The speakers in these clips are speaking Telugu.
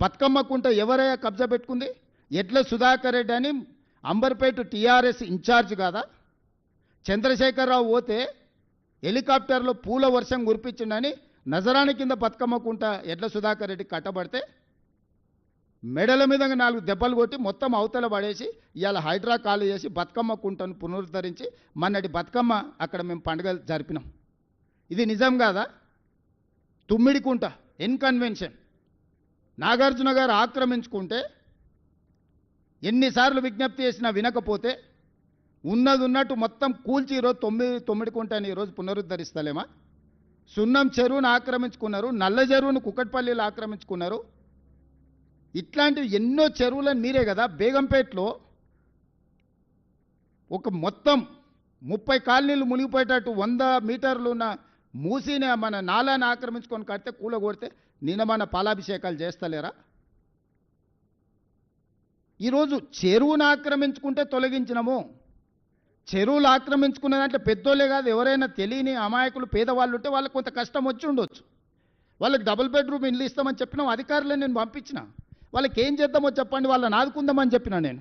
బతుకమ్మ కుంట ఎవరయ్యా కబ్జా పెట్టుకుంది? ఎడ్ల సుధాకర్ రెడ్డి అని అంబర్పేట టీఆర్ఎస్ ఇన్ఛార్జ్ కాదా? చంద్రశేఖరరావు పోతే హెలికాప్టర్లో పూల వర్షం కురిపించిండని నజరాని కింద బతుకమ్మ కుంట ఎడ్ల సుధాకర్ రెడ్డి కట్టబడితే మెడల మీద నాలుగు దెబ్బలు కొట్టి మొత్తం అవతల పడేసి ఇవాళ హైడ్రా కాలు చేసి బతుకమ్మ కుంటను పునరుద్ధరించి మొన్నటి బతుకమ్మ అక్కడ మేము పండుగ జరిపినాం. ఇది నిజం కాదా? తుమ్మిడి కుంట ఇన్కన్వెన్షన్. నాగార్జున గారు ఆక్రమించుకుంటే ఎన్నిసార్లు విజ్ఞప్తి చేసినా వినకపోతే ఉన్నది ఉన్నట్టు మొత్తం కూల్చి ఈరోజు తొమ్మిది తొమ్మిది కుంటని ఈరోజు పునరుద్ధరిస్తలేమా? సున్నం చెరువును ఆక్రమించుకున్నారు నల్ల చెరువును కుక్కట్పల్లిలో ఆక్రమించుకున్నారు. ఇట్లాంటివి ఎన్నో చెరువులను మీరే కదా బేగంపేటలో ఒక మొత్తం ముప్పై కాలనీలు మునిగిపోయేటట్టు వంద మీటర్లు ఉన్న మూసిని మన నాలాన్ని ఆక్రమించుకొని కడితే కూల కొడితే నిన్న మన పాలాభిషేకాలు చేస్తలేరా? ఈరోజు చెరువును ఆక్రమించుకుంటే తొలగించినము. చెరువులు ఆక్రమించుకున్న పెద్దోళ్ళే కాదు ఎవరైనా తెలియని అమాయకులు పేదవాళ్ళు ఉంటే వాళ్ళకి కొంత కష్టం వచ్చి ఉండొచ్చు. వాళ్ళకి డబుల్ బెడ్రూమ్ ఇల్లు ఇస్తామని చెప్పినాం అధికారులే నేను పంపించిన. వాళ్ళకి ఏం చేద్దామో చెప్పండి వాళ్ళని ఆదుకుందామని చెప్పిన నేను.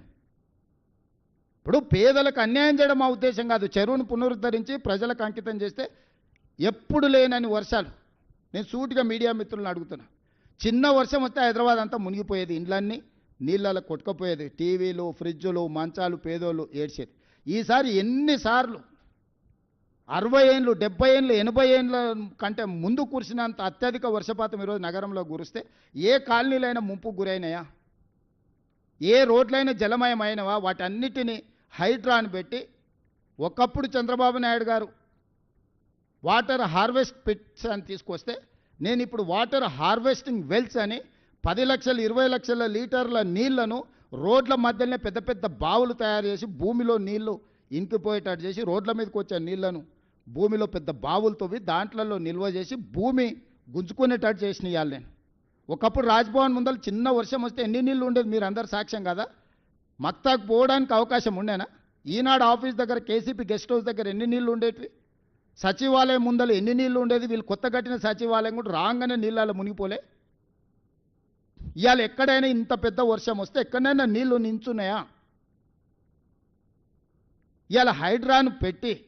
ఇప్పుడు పేదలకు అన్యాయం చేయడం మా ఉద్దేశం కాదు. చెరువును పునరుద్ధరించి ప్రజలకు అంకితం చేస్తే ఎప్పుడు లేనని వర్షాలు. నేను సూటిగా మీడియా మిత్రులను అడుగుతున్నా. చిన్న వర్షం వస్తే హైదరాబాద్ అంతా మునిగిపోయేది. ఇండ్లన్నీ నీళ్ళలో కొట్టుకపోయేది. టీవీలు ఫ్రిడ్జులు మంచాలు పేదోళ్ళు ఏడ్చేది. ఈసారి ఎన్నిసార్లు అరవై ఏళ్ళు డెబ్బై ఏళ్ళు ఎనభై ఏళ్ళ కంటే ముందు కురిసినంత అత్యధిక వర్షపాతం ఈరోజు నగరంలో కురిస్తే ఏ కాలనీలైనా ముంపు గురైనాయా? ఏ రోడ్లైనా జలమయమైనవా? వాటన్నిటినీ హైడ్రాన్ పెట్టి ఒకప్పుడు చంద్రబాబు నాయుడు గారు వాటర్ హార్వెస్ట్ పిట్స్ అని తీసుకొస్తే నేను ఇప్పుడు వాటర్ హార్వెస్టింగ్ వెల్స్ అని పది లక్షల ఇరవై లక్షల లీటర్ల నీళ్ళను రోడ్ల మధ్యలోనే పెద్ద పెద్ద బావులు తయారు చేసి భూమిలో నీళ్ళు ఇంకిపోయేటట్టు చేసి రోడ్ల మీదకి వచ్చే నీళ్ళను భూమిలో పెద్ద బావులు తవ్వి దాంట్లలో నిల్వ చేసి భూమి గుంజుకునేటట్టు చేసిన ఇవాళ నేను. ఒకప్పుడు రాజ్భవన్ ముందర చిన్న వర్షం వస్తే ఎన్ని నీళ్ళు ఉండేది మీరు అందరు సాక్ష్యం కదా? మక్తాకు పోవడానికి అవకాశం ఉండేనా? ఈనాడు ఆఫీస్ దగ్గర కేసీపీ గెస్ట్ హౌస్ దగ్గర ఎన్ని నీళ్ళు ఉండేటివి? సచివాలయం ముందర ఎన్ని నీళ్ళు ఉండేది? వీళ్ళు కొత్త కట్టిన సచివాలయం కూడా రాగానే నీళ్ళలో మునిగిపోలే. ఇవాళ ఎక్కడైనా ఇంత పెద్ద వర్షం వస్తే ఎక్కడైనా నీళ్ళు నించున్నాయా? ఇవాళ హైడ్రాను పెట్టి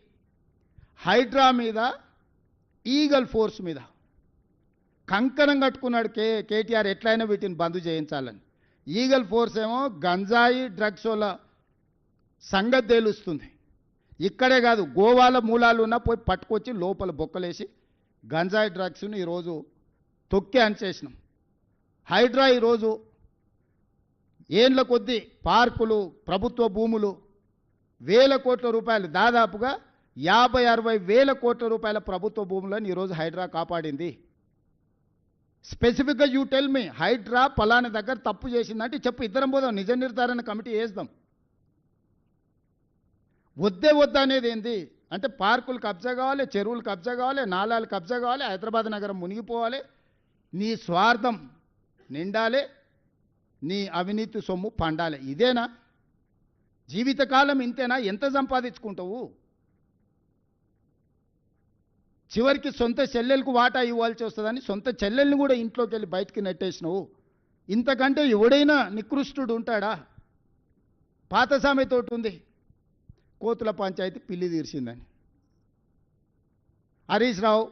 హైడ్రా మీద ఈగల్ ఫోర్స్ మీద కంకణం కట్టుకున్నాడు కే కేటీఆర్ ఎట్లయినా వీటిని బంద్ చేయించాలని. ఈగల్ ఫోర్స్ ఏమో గంజాయి డ్రగ్స్ వల్ల సంగతి తేలుస్తుంది. ఇక్కడే కాదు గోవాల మూలాలు ఉన్న పోయి పట్టుకొచ్చి లోపల బొక్కలేసి గంజాయి డ్రగ్స్ని ఈరోజు తొక్కి అంచేసినాం. హైడ్రా ఈరోజు ఏండ్ల కొద్దీ పార్కులు ప్రభుత్వ భూములు వేల కోట్ల రూపాయలు దాదాపుగా యాభై అరవై వేల కోట్ల రూపాయల ప్రభుత్వ భూములను ఈరోజు హైడ్రా కాపాడింది. స్పెసిఫిక్గా యూ టెల్ మీ హైడ్రా పలానా దగ్గర తప్పు చేసిందంటే చెప్పు ఇద్దరం పోదాం నిజ నిర్ధారణ కమిటీ వేద్దాం. వద్దే వద్దా అనేది ఏంది? అంటే పార్కులు కబ్జా కావాలి చెరువులు కబ్జా కావాలి నాలాలు కబ్జా కావాలి హైదరాబాద్ నగరం మునిగిపోవాలి. నీ స్వార్థం నిండాలి నీ అవినీతి సొమ్ము పండాలి. ఇదేనా? జీవితకాలం ఇంతేనా? ఎంత సంపాదించుకుంటావు? చివరికి సొంత చెల్లెలకు వాటా ఇవ్వాల్సి వస్తుందని సొంత చెల్లెల్ని కూడా ఇంట్లోకి వెళ్ళి బయటికి నెట్టేసినావు. ఇంతకంటే ఎవడైనా నికృష్టుడు ఉంటాడా? పాత సామెతోటి ఉంది. కోతుల పంచాయతీ పిల్లి తీర్చిందని. హరీష్ రావు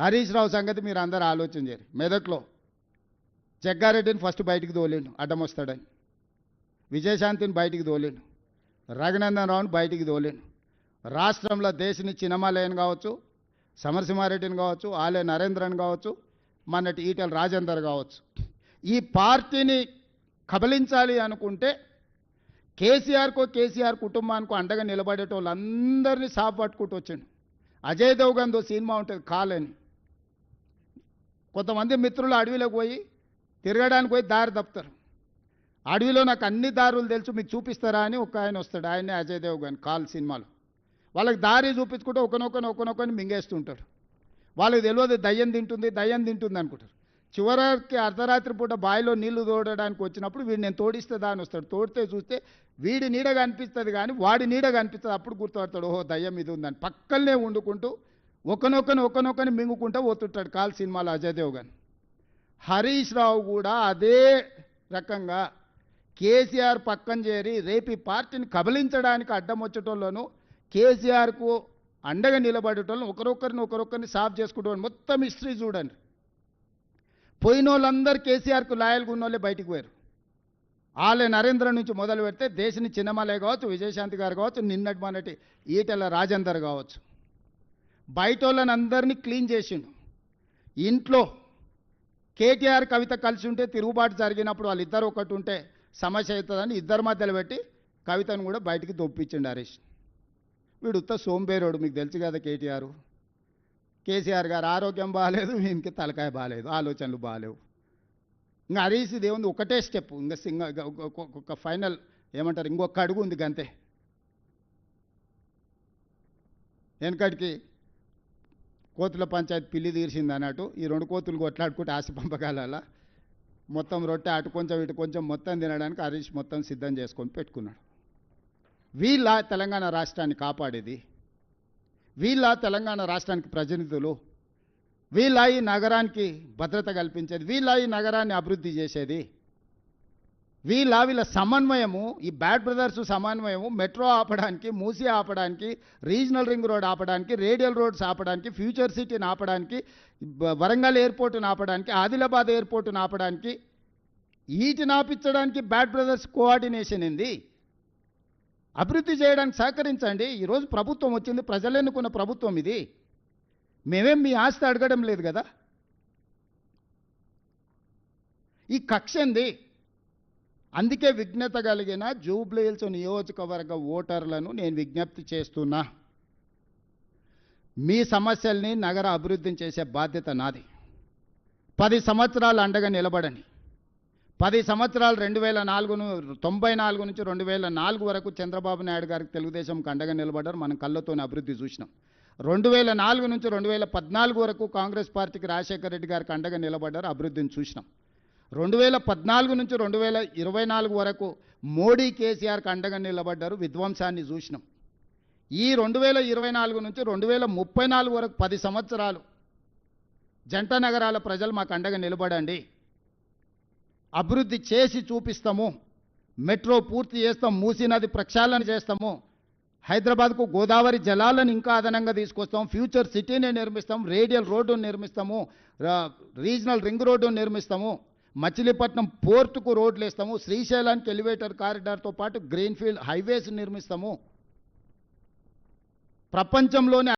హరీష్ రావు సంగతి మీరు అందరూ ఆలోచన చేయరు. మెదక్లో జగ్గారెడ్డిని ఫస్ట్ బయటికి తోలేండు అడ్డం వస్తాడని. విజయశాంతిని బయటికి తోలేండు రఘునందన్ రావుని బయటికి తోలేండు. రాష్ట్రంలో దేశని చిన్నమాలయన్ కావచ్చు సమరసింహారెడ్డిని కావచ్చు ఆలయ నరేంద్రన్ కావచ్చు మొన్నటి ఈటల రాజేందర్ కావచ్చు. ఈ పార్టీని కబలించాలి అనుకుంటే కేసీఆర్కో కేసీఆర్ కుటుంబానికో అండగా నిలబడేటోళ్ళందరినీ సాపు పట్టుకుంటూ వచ్చిండు. అజయ్ దేవ్గన్తో సినిమా ఉంటుంది కాలని. కొంతమంది మిత్రులు అడవిలోకి పోయి తిరగడానికి పోయి దారి తప్పుతారు. అడవిలో నాకు అన్ని దారులు తెలుసు మీకు చూపిస్తారా అని ఒక ఆయన వస్తాడు ఆయనే అజయ్ దేవ్గన్ కాల్ సినిమాలో. వాళ్ళకి దారి చూపించుకుంటే ఒకనొకని ఒకనొకని మింగేస్తుంటారు. వాళ్ళకి తెలియదు దయ్యం తింటుంది దయ్యం తింటుంది అనుకుంటారు. చివరికి అర్ధరాత్రి పూట బావిలో నీళ్ళు తోడడానికి వచ్చినప్పుడు వీడు నేను తోడిస్తే అని వస్తాడు. తోడితే చూస్తే వీడి నీడ కనిపిస్తుంది కానీ వాడి నీడ కనిపిస్తుంది. అప్పుడు గుర్తుపడతాడు ఓహో దయ్యం ఇది ఉందని. పక్కనే వండుకుంటూ ఒకనొకని ఒకనొకని మింగుకుంటూ పోతుంటాడు కాల్ సినిమాలో అజయ్ దేవ్ గాని హరీష్ రావు కూడా అదే రకంగా కేసీఆర్ పక్కన చేరి రేపు పార్టీని కబలించడానికి అడ్డం వచ్చేటోళ్ళను కేసీఆర్కు అండగా నిలబడేటోళ్ళని ఒకరొకరిని ఒకరొకరిని సాఫ్ చేసుకుంటాం మొత్తం హిస్టరీ చూడండి. పోయిన వాళ్ళందరూ కేసీఆర్కు లాయల్గా ఉన్న వాళ్ళే బయటికి పోయారు. వాళ్ళే నరేంద్ర నుంచి మొదలు పెడితే దేశని చిన్నమలే కావచ్చు విజయశాంతి గారు కావచ్చు నిన్నటి మొన్నటి ఈటెల రాజేందర్ కావచ్చు. బయట వాళ్ళని అందరినీ క్లీన్ చేసిండు. ఇంట్లో కేటీఆర్ కవిత కలిసి ఉంటే తిరుగుబాటు జరిగినప్పుడు వాళ్ళిద్దరు ఒకటి ఉంటే సమస్య అవుతుందని ఇద్దరి మధ్యలో పెట్టి కవితను కూడా బయటికి దొప్పించిండు హరీష్. వీడు ఉత్త సోంబేరోడు మీకు తెలుసు కదా కేటీఆర్. కేసీఆర్ గారు ఆరోగ్యం బాగాలేదు ఈయనకి తలకాయ బాగాలేదు ఆలోచనలు బాగాలేవు ఇంకా హరీష్ దేవుంది ఏముంది? ఒకటే స్టెప్ ఇంకా సింగ ఒక ఫైనల్ ఏమంటారు? ఇంకొక అడుగు ఉంది గంతే. వెనకటికి కోతుల పంచాయతీ పిల్లి తీర్చింది అన్నట్టు ఈ రెండు కోతులు కొట్లాడుకుంటే ఆశ పంపగల మొత్తం రొట్టె అటు కొంచెం ఇటు కొంచెం మొత్తం తినడానికి హరీష్ మొత్తం సిద్ధం చేసుకొని పెట్టుకున్నాడు. వీళ్ళ తెలంగాణ రాష్ట్రాన్ని కాపాడేది వీళ్ళ తెలంగాణ రాష్ట్రానికి ప్రతినిధులు వీళ్ళ ఈ నగరానికి భద్రత కల్పించేది వీళ్ళ ఈ నగరాన్ని అభివృద్ధి చేసేది. వీళ్ళ వీళ్ళ సమన్వయము ఈ బ్యాడ్ బ్రదర్స్ సమన్వయము మెట్రో ఆపడానికి మూసీ ఆపడానికి రీజనల్ రింగ్ రోడ్ ఆపడానికి రేడియల్ రోడ్స్ ఆపడానికి ఫ్యూచర్ సిటీని ఆపడానికి వరంగల్ ఎయిర్పోర్ట్ని ఆపడానికి ఆదిలాబాద్ ఎయిర్పోర్ట్ని ఆపడానికి వీటిని ఆపించడానికి బ్యాడ్ బ్రదర్స్ కోఆర్డినేషన్ ఏంది? అభివృద్ధి చేయడానికి సహకరించండి. ఈరోజు ప్రభుత్వం వచ్చింది. ప్రజలు ఎన్నుకున్న ప్రభుత్వం ఇది. మేమేం మీ ఆస్తి అడగడం లేదు కదా? ఈ కక్ష ఏంది? అందుకే విఘ్నత కలిగిన జూబ్లీహిల్స్ నియోజకవర్గ ఓటర్లను నేను విజ్ఞప్తి చేస్తున్నా. మీ సమస్యల్ని నగర అభివృద్ధిని చేసే బాధ్యత నాది. పది సంవత్సరాలు అండగా నిలబడని పది సంవత్సరాలు రెండు వేల నాలుగును తొంభై నాలుగు నుంచి రెండు వేల నాలుగు వరకు చంద్రబాబు నాయుడు గారికి తెలుగుదేశం కండగా నిలబడ్డారు. మనం కళ్ళతోనే అభివృద్ధి చూసినాం. రెండు వేల నాలుగు నుంచి రెండు వేల పద్నాలుగు వరకు కాంగ్రెస్ పార్టీకి రాజశేఖర రెడ్డి గారికి అండగా నిలబడ్డారు. అభివృద్ధిని చూసినాం. రెండు వేల పద్నాలుగు నుంచి రెండు వేల ఇరవై నాలుగు వరకు మోడీ కేసీఆర్కి అండగా నిలబడ్డారు. విధ్వంసాన్ని చూసినాం. ఈ రెండు వేల ఇరవై నాలుగు నుంచి రెండు వేల ముప్పై నాలుగు వరకు పది సంవత్సరాలు జంట నగరాల ప్రజలు మాకు అండగా నిలబడండి. అభివృద్ధి చేసి చూపిస్తాము. మెట్రో పూర్తి చేస్తాం. మూసీ నది ప్రక్షాళన చేస్తాము. హైదరాబాద్కు గోదావరి జలాలను ఇంకా అదనంగా తీసుకొస్తాం. ఫ్యూచర్ సిటీని నిర్మిస్తాం. రేడియల్ రోడ్డును నిర్మిస్తాము. రీజనల్ రింగ్ రోడ్డును నిర్మిస్తాము. మచిలీపట్నం పోర్టుకు రోడ్లు వేస్తాము. శ్రీశైలానికి ఎలివేటర్ కారిడార్తో పాటు గ్రీన్ఫీల్డ్ హైవేస్ నిర్మిస్తాము. ప్రపంచంలోనే